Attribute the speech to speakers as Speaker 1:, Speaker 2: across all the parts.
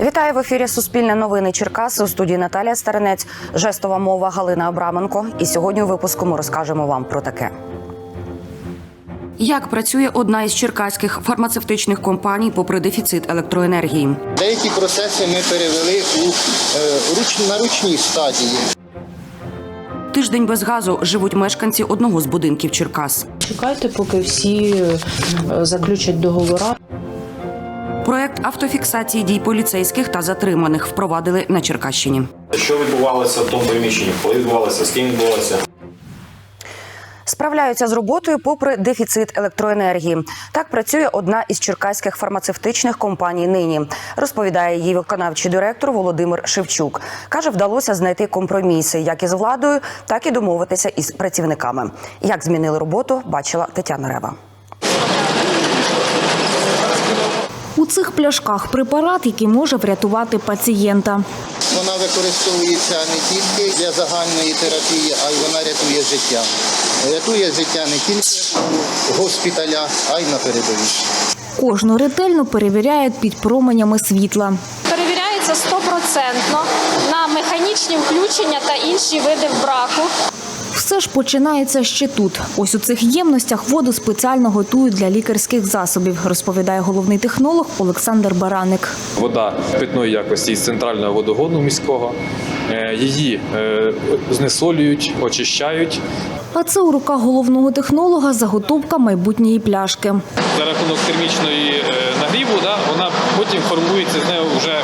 Speaker 1: Вітаю в ефірі Суспільне новини Черкаси у студії Наталія Старинець, жестова мова Галина Абраменко. І сьогодні у випуску ми розкажемо вам про таке. Як працює одна із черкаських фармацевтичних компаній попри дефіцит електроенергії?
Speaker 2: Деякі процеси ми перевели у е, руч, на ручній стадії.
Speaker 1: Тиждень без газу живуть мешканці одного з будинків Черкас.
Speaker 3: Чекайте, поки всі е, заключать договори.
Speaker 1: Проект автофіксації дій поліцейських та затриманих впровадили на Черкащині.
Speaker 4: Що відбувалося в тому приміщенні? Коли відбувалося, з ким відбувалося?
Speaker 1: Справляються з роботою попри дефіцит електроенергії. Так працює одна із черкаських фармацевтичних компаній. Нині розповідає її виконавчий директор Володимир Шевчук. каже, вдалося знайти компроміси як із владою, так і домовитися із працівниками. Як змінили роботу, бачила Тетяна Рева.
Speaker 5: У цих пляшках препарат, який може врятувати пацієнта.
Speaker 2: Вона використовується не тільки для загальної терапії, а й вона рятує життя. Рятує життя не тільки у госпіталях, а й на передовій.
Speaker 5: Кожну ретельно перевіряють під променями світла.
Speaker 6: перевіряється стопроцентно на механічні включення та інші види браку.
Speaker 5: Все ж починається ще тут. Ось у цих ємностях воду спеціально готують для лікарських засобів, розповідає головний технолог Олександр Бараник.
Speaker 7: Вода питної якості із центрального водогону міського. Е, Її е, знесолюють, очищають.
Speaker 5: А це у руках головного технолога заготовка майбутньої пляшки.
Speaker 7: За рахунок термічної е, нагріву, да, вона потім формується з нею вже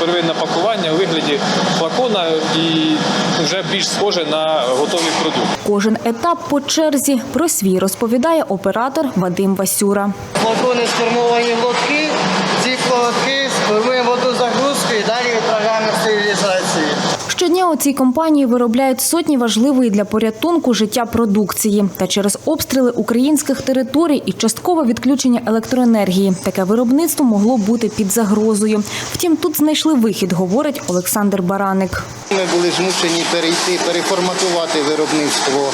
Speaker 7: первинне пакування у вигляді флакона і вже більш схоже на готовий продукт.
Speaker 5: Кожен етап по черзі про свій розповідає оператор Вадим Васюра.
Speaker 8: Флакони сформовані в лотки, ці лотки сформуємо воду загрузку і далі відправляємо в стерилізацію.
Speaker 5: У цій компанії виробляють сотні важливої для порятунку життя продукції. Та через обстріли українських територій і часткове відключення електроенергії таке виробництво могло бути під загрозою. Втім, тут знайшли вихід, говорить Олександр Бараник.
Speaker 2: Ми були змушені перейти, переформатувати виробництво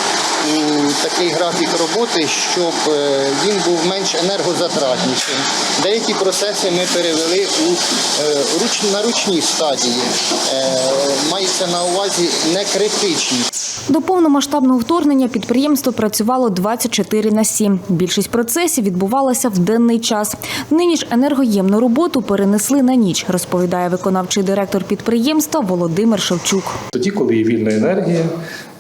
Speaker 2: такий графік роботи, щоб е, він був менш енергозатратнішим. Деякі процеси ми перевели у е, руч, на ручній стадії. Е, Мається на увазі не критичні.
Speaker 5: До повномасштабного вторгнення підприємство працювало 24 на 7. Більшість процесів відбувалася в денний час. Нині ж енергоємну роботу перенесли на ніч, розповідає виконавчий директор підприємства Володимир Шевчук.
Speaker 9: тоді, коли є вільна енергія,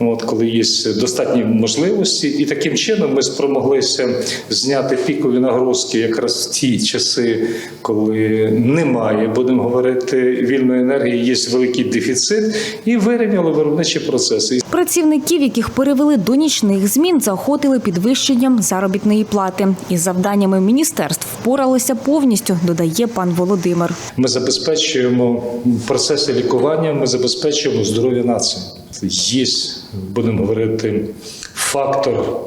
Speaker 9: от коли є достатні можливості, і таким чином ми спромоглися зняти пікові нагрузки якраз в ті часи, коли немає, будемо говорити, вільної енергії, є великий дефіцит, і вирівняли виробничі процеси.
Speaker 5: Працівників, яких перевели до нічних змін, заохотили підвищенням заробітної плати. Із завданнями міністерств впоралися повністю, додає пан Володимир.
Speaker 9: Ми забезпечуємо процеси лікування, ми забезпечуємо здоров'я нації. Є, будемо говорити, фактор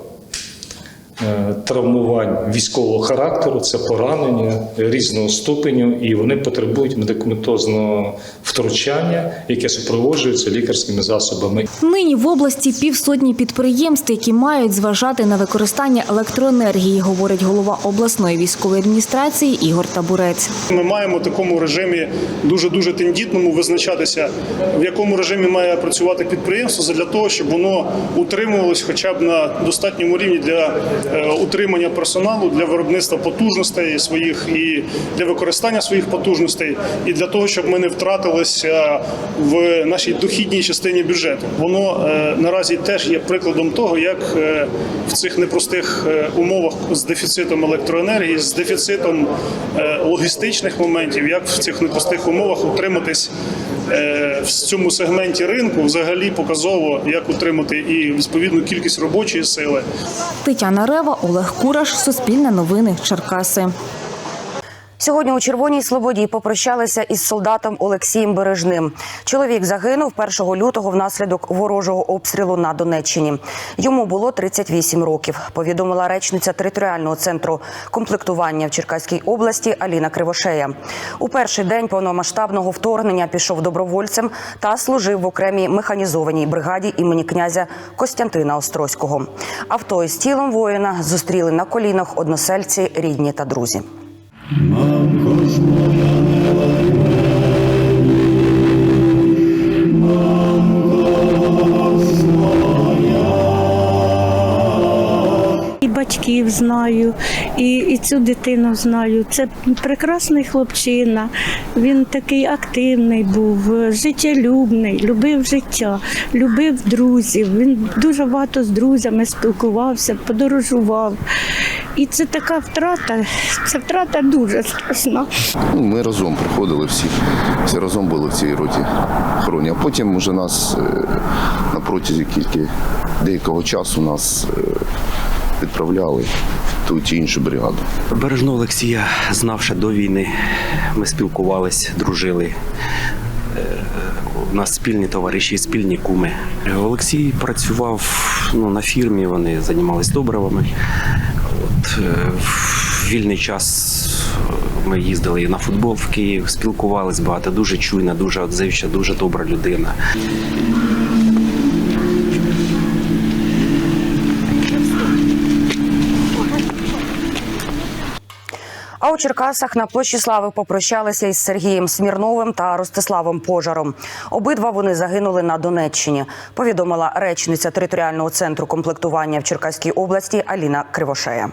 Speaker 9: травмувань військового характеру, це поранення різного ступеню, і вони потребують медикаментозного втручання, яке супроводжується лікарськими засобами.
Speaker 5: Нині в області півсотні підприємств, які мають зважати на використання електроенергії, говорить голова обласної військової адміністрації Ігор Табурець.
Speaker 10: Ми маємо в такому режимі дуже дуже тендітному визначатися, в якому режимі має працювати підприємство для того, щоб воно утримувалось хоча б на достатньому рівні для е, утримання персоналу, для виробництва потужностей своїх і для використання своїх потужностей, і для того, щоб ми не втратилися в нашій дохідній частині бюджету. Воно е, наразі теж є прикладом того, як е, в цих непростих е, умовах з дефіцитом електроенергії, з дефіцитом е, логістичних моментів, як в цих непростих умовах утриматись е, в цьому сегменті ринку, взагалі показово, як утримати і відповідну кількість робочої сили.
Speaker 5: Тетяна Рева, Олег Кураш, Суспільне новини, Черкаси.
Speaker 1: Сьогодні у Червоній Слободі попрощалися із солдатом Олексієм Бережним. Чоловік загинув 1 лютого внаслідок ворожого обстрілу на Донеччині. Йому було 38 років. Повідомила речниця територіального центру комплектування в Черкаській області Аліна Кривошея. У перший день повномасштабного вторгнення пішов добровольцем та служив в окремій механізованій бригаді імені князя Костянтина Острозького. Авто із тілом воїна зустріли на колінах односельці, рідні та друзі.
Speaker 11: Мамко ж моя не лай мамко ж моя. І батьків знаю, і, і цю дитину знаю. Це прекрасний хлопчина. Він такий активний був, життєлюбний, любив життя, любив друзів. Він дуже багато з друзями спілкувався, подорожував. І це така втрата, це втрата дуже страшна.
Speaker 2: Ну, Ми разом приходили всі, всі разом були в цій роті охороні. А потім уже нас е, на протязі кілька деякого часу нас е, відправляли в ту чи іншу бригаду.
Speaker 12: Бережного Олексія знав ще до війни. Ми спілкувались, дружили. Е, У нас спільні товариші, спільні куми. Олексій працював ну, на фірмі, вони займалися добривами. Е, в вільний час ми їздили і на футбол в Київ, спілкувались багато, дуже чуйна, дуже отзивча, дуже добра людина.
Speaker 1: А у Черкасах на площі Слави попрощалися із Сергієм Смірновим та Ростиславом Пожаром. Обидва вони загинули на Донеччині. Повідомила речниця територіального центру комплектування в Черкаській області Аліна Кривошея.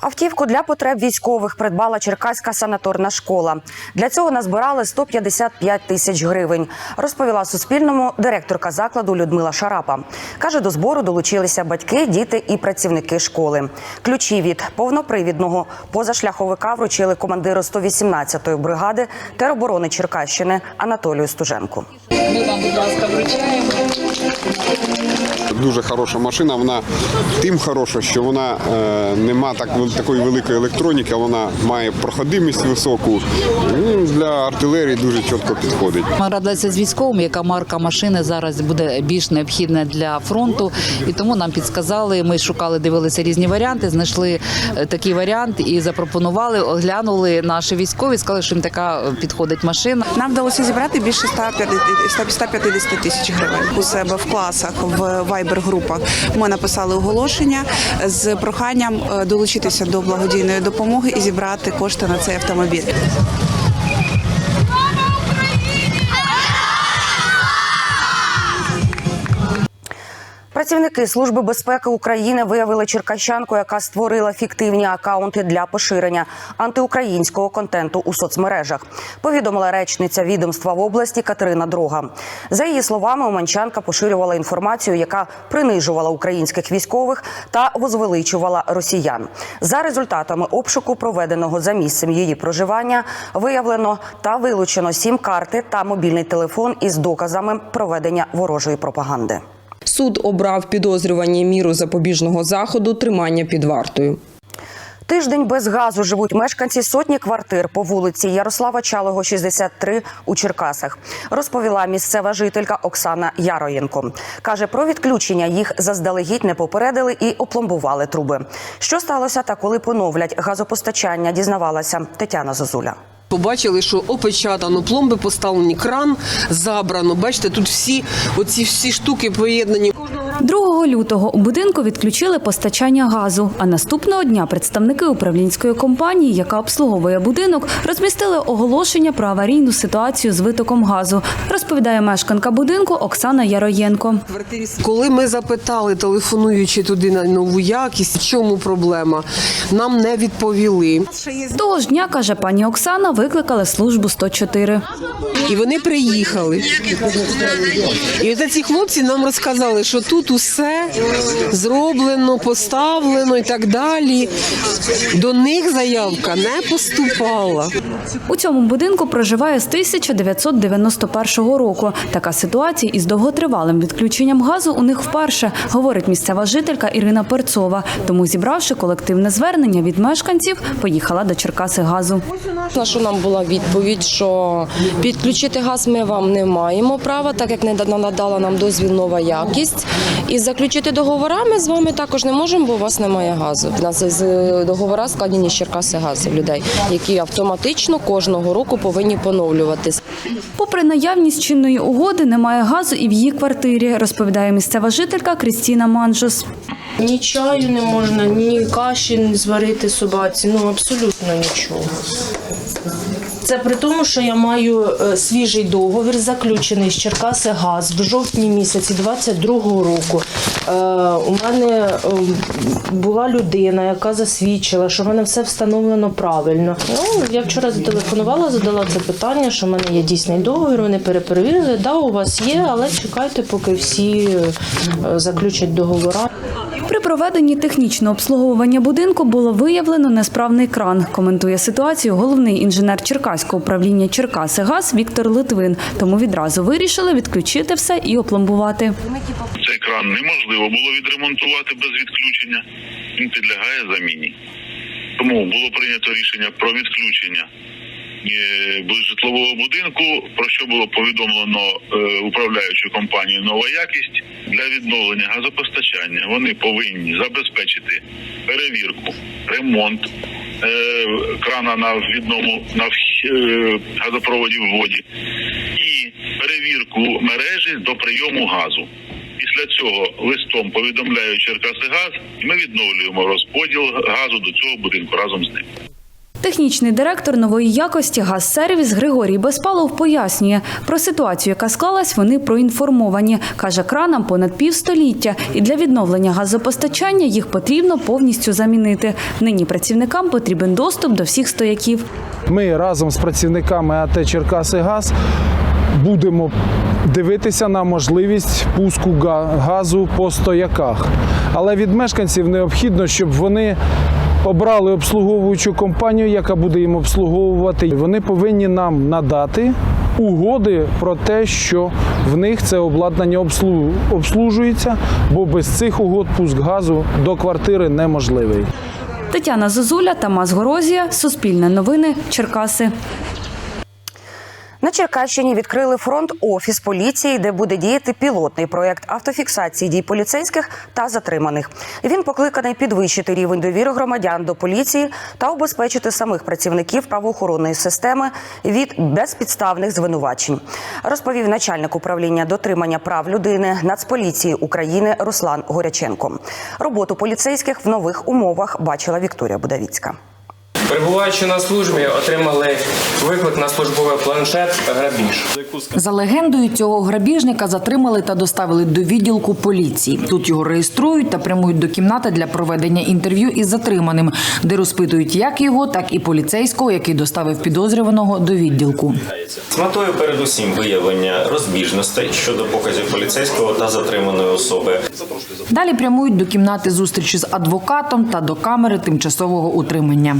Speaker 1: Автівку для потреб військових придбала Черкаська санаторна школа. Для цього назбирали 155 тисяч гривень. Розповіла Суспільному директорка закладу Людмила Шарапа. Каже, до збору долучилися батьки, діти і працівники школи. Ключі від повнопривідного позашляховика вручили командиру 118-ї бригади тероборони Черкащини Анатолію Стуженку.
Speaker 13: Ми вам, будь ласка, вручаємо.
Speaker 14: Дуже хороша машина. Вона тим хороша, що вона е, не має так такої великої електроніки, вона має проходимість високу. Ну, для артилерії дуже чітко підходить.
Speaker 13: Ми радилися з військовими, яка марка машини зараз буде більш необхідна для фронту, і тому нам підсказали. Ми шукали, дивилися різні варіанти, знайшли е, такий варіант і запропонували, оглянули наші військові, сказали, що їм така е, підходить машина.
Speaker 15: Нам вдалося зібрати більше 150 150 тисяч гривень у себе в класах в вайбер-групах. Ми написали оголошення з проханням е, долучитися до благодійної допомоги і зібрати кошти на цей автомобіль.
Speaker 1: Працівники Служби безпеки України виявили черкащанку, яка створила фіктивні акаунти для поширення антиукраїнського контенту у соцмережах. Повідомила речниця відомства в області Катерина Дрога. За її словами, Уманчанка поширювала інформацію, яка принижувала українських військових та возвеличувала росіян. За результатами обшуку, проведеного за місцем її проживання, виявлено та вилучено сім карти та мобільний телефон із доказами проведення ворожої пропаганди.
Speaker 16: Суд обрав підозрювані міру запобіжного заходу тримання під вартою.
Speaker 1: Тиждень без газу живуть мешканці сотні квартир по вулиці Ярослава Чалого, 63 у Черкасах. Розповіла місцева жителька Оксана Яроєнко. Каже, про відключення їх заздалегідь не попередили і опломбували труби. Що сталося та коли поновлять газопостачання, дізнавалася Тетяна Зозуля.
Speaker 16: Побачили, що опечатано пломби, поставлені кран, забрано. Бачите, тут всі оці всі штуки поєднані.
Speaker 17: 2 лютого у будинку відключили постачання газу. А наступного дня представники управлінської компанії, яка обслуговує будинок, розмістили оголошення про аварійну ситуацію з витоком газу. Розповідає мешканка будинку Оксана Яроєнко.
Speaker 16: Коли ми запитали, телефонуючи туди на нову якість, в чому проблема, нам не відповіли.
Speaker 17: Того ж дня каже пані Оксана, викликали службу 104.
Speaker 16: І вони приїхали. І ці хлопці нам розказали, що тут усе зроблено, поставлено і так далі. До них заявка не поступала.
Speaker 17: У цьому будинку проживає з 1991 року. Така ситуація із довготривалим відключенням газу у них вперше, говорить місцева жителька Ірина Перцова. Тому, зібравши колективне звернення від мешканців, поїхала до Черкаси газу.
Speaker 18: На що нам була відповідь, що підключити газ ми вам не маємо права, так як не надала нам дозвіл нова якість. І заключити договори ми з вами також не можемо, бо у вас немає газу. У нас з договора складені з Черкаси газу людей, які автоматично кожного року повинні поновлюватись.
Speaker 17: Попри наявність чинної угоди, немає газу і в її квартирі, розповідає місцева жителька Крістіна Манжос.
Speaker 19: Ні чаю не можна, ні каші зварити собаці, ну абсолютно нічого.
Speaker 3: Це при тому, що я маю е, свіжий договір, заключений з Черкаси Газ в жовтні місяці 22-го року. Е, у мене е, була людина, яка засвідчила, що в мене все встановлено правильно. Ну, я вчора зателефонувала, задала це питання, що в мене є дійсний договір. Вони переперевірили. Да, у вас є, але чекайте, поки всі е, заключать договора.
Speaker 5: Проведенні технічного обслуговування будинку було виявлено несправний кран. Коментує ситуацію головний інженер Черкаського управління Черкаси ГАЗ Віктор Литвин. Тому відразу вирішили відключити все і опломбувати.
Speaker 20: Цей кран неможливо було відремонтувати без відключення. Він підлягає заміні. Тому було прийнято рішення про відключення е, житлового будинку, про що було повідомлено е, управляючу компанію Нова якість для відновлення газопостачання. Вони повинні забезпечити перевірку, ремонт е, крана на вхідному на е, газопроводі в воді і перевірку мережі до прийому газу. Після цього листом повідомляю Черкасигаз, і ми відновлюємо розподіл газу до цього будинку разом з ним.
Speaker 5: Технічний директор нової якості «Газсервіс» Григорій Безпалов пояснює, про ситуацію, яка склалась, вони проінформовані. Каже, кранам понад півстоліття, і для відновлення газопостачання їх потрібно повністю замінити. Нині працівникам потрібен доступ до всіх стояків.
Speaker 21: Ми разом з працівниками АТ Черкаси Газ будемо дивитися на можливість пуску газу по стояках. Але від мешканців необхідно, щоб вони обрали обслуговуючу компанію, яка буде їм обслуговувати. Вони повинні нам надати угоди про те, що в них це обладнання обслу- обслужується, бо без цих угод пуск газу до квартири неможливий.
Speaker 5: Тетяна Зозуля, Тамас Горозія, Суспільне новини, Черкаси.
Speaker 1: На Черкащині відкрили фронт офіс поліції, де буде діяти пілотний проект автофіксації дій поліцейських та затриманих. Він покликаний підвищити рівень довіри громадян до поліції та убезпечити самих працівників правоохоронної системи від безпідставних звинувачень. Розповів начальник управління дотримання прав людини Нацполіції України Руслан Горяченко. Роботу поліцейських в нових умовах бачила Вікторія Будавіцька.
Speaker 22: Перебуваючи на службі, отримали виклик на службовий планшет грабіж.
Speaker 19: За легендою, цього грабіжника затримали та доставили до відділку поліції. Тут його реєструють та прямують до кімнати для проведення інтерв'ю із затриманим, де розпитують як його, так і поліцейського, який доставив підозрюваного до відділку.
Speaker 4: З метою передусім виявлення розбіжностей щодо показів поліцейського та затриманої особи.
Speaker 19: Далі прямують до кімнати зустрічі з адвокатом та до камери тимчасового утримання.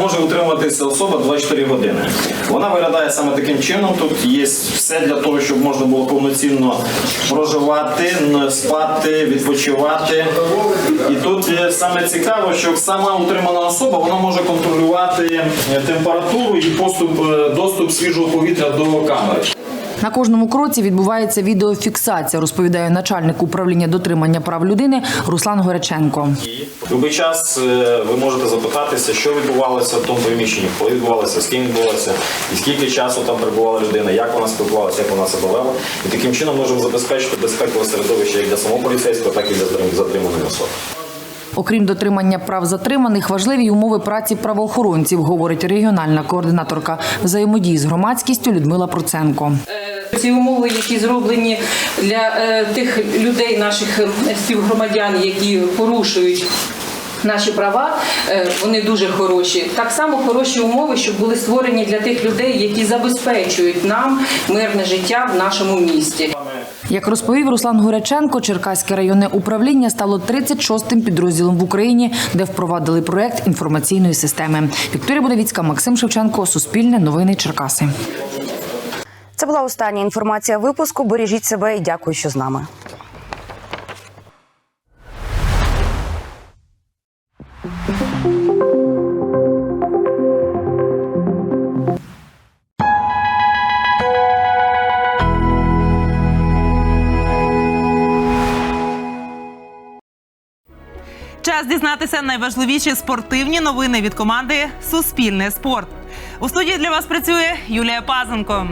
Speaker 4: Може утримуватися особа 24 години. Вона виглядає саме таким чином. Тут є все для того, щоб можна було повноцінно проживати, спати, відпочивати. І тут саме цікаво, що сама утримана особа вона може контролювати е, температуру і поступ, е, доступ свіжого повітря до камери.
Speaker 19: На кожному кроці відбувається відеофіксація, розповідає начальник управління дотримання прав людини Руслан Горяченко.
Speaker 4: В будь-який час е, ви можете запитатися, що відбувалося в тому приміщенні, коли відбувалося, з ким відбувалося, і скільки часу там перебувала людина, як вона спілкувалася, як вона себе вела. І таким чином можемо забезпечити безпекове середовище як для самого поліцейського, так і для затрим- затриманої особи.
Speaker 19: Окрім дотримання прав затриманих, важливі й умови праці правоохоронців, говорить регіональна координаторка взаємодії з громадськістю Людмила Проценко.
Speaker 23: Ці умови, які зроблені для е, тих людей, наших е, співгромадян, які порушують. Наші права е, вони дуже хороші. Так само хороші умови, щоб були створені для тих людей, які забезпечують нам мирне життя в нашому місті.
Speaker 19: Як розповів Руслан Горяченко, Черкаське районне управління стало 36-тим підрозділом в Україні, де впровадили проект інформаційної системи. Вікторія Будовіцька, Максим Шевченко, Суспільне, Новини Черкаси.
Speaker 1: Це була остання інформація випуску. Бережіть себе і дякую, що з нами.
Speaker 24: Час дізнатися найважливіші спортивні новини від команди Суспільне спорт. У студії для вас працює Юлія Пазенко.